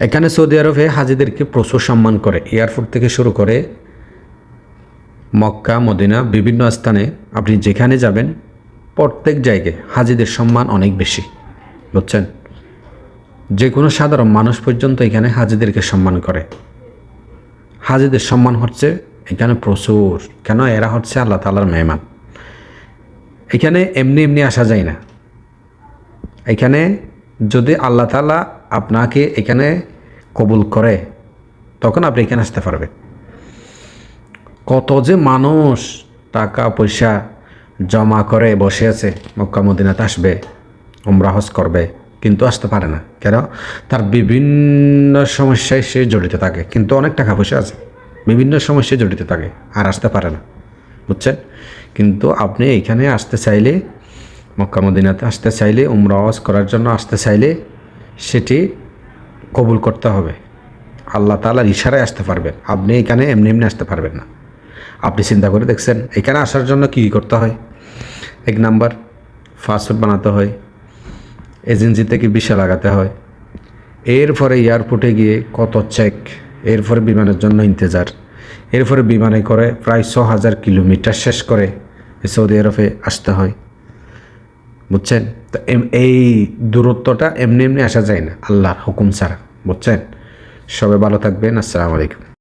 এখানে সৌদি আরবে হাজিদেরকে প্রচুর সম্মান করে। এয়ারপোর্ট থেকে শুরু করে মক্কা, মদিনা, বিভিন্ন স্থানে আপনি যেখানে যাবেন, প্রত্যেক জায়গায় হাজিদের সম্মান অনেক বেশি। বুঝছেন? যে কোনো সাধারণ মানুষ পর্যন্ত এখানে হাজিদেরকে সম্মান করে। হাজিদের সম্মান হচ্ছে এখানে প্রচুর। কেন? এরা হচ্ছে আল্লাহ তালার মেহমান। এখানে এমনি এমনি আসা যায় না। এখানে যদি আল্লাহ তালা আপনাকে এখানে কবুল করে, তখন আপনি এখানে আসতে পারবেন। কত যে মানুষ টাকা, পয়সা জমা করে বসে আছে, মক্কা, মদিনাতে আসবে, উমরা, হজ করবে, কিন্তু আসতে পারে না। কেন? তার বিভিন্ন সমস্যায় সে জড়িত থাকে, কিন্তু অনেক টাকা পয়সা আছে। বিভিন্ন সমস্যায় জড়িত থাকে, আর আসতে পারে না। বুঝছেন? কিন্তু আপনি এখানে আসতে চাইলে, মক্কা, মদিনাতে আসতে চাইলে, উমরা, হজ করার জন্য আসতে চাইলে সেটি কবুল করতে হবে। আল্লাহ তালার ইশারায় আসতে পারবেন। আপনি এখানে এমনি এমনি আসতে পারবেন না। আপনি চিন্তা করে দেখছেন, এখানে আসার জন্য কী করতে হয়? এক নাম্বার ফাস্টফুড বানাতে হয়। এজেন্সি থেকে বিষা লাগাতে হয়। এরপরে এয়ারপোর্টে গিয়ে কত চেক এরপরে বিমানের জন্য ইন্তজার। এরপরে বিমানে করে প্রায় ছ হাজার কিলোমিটার শেষ করে সৌদি আরবে আসতে হয়। বুঝছেন? তো এই দূরত্বটা এমনি এমনি আসা যায় না, আল্লাহর হুকুম ছাড়া, বুঝছেন? সবাই ভালো থাকবেন, আসসালামু আলাইকুম।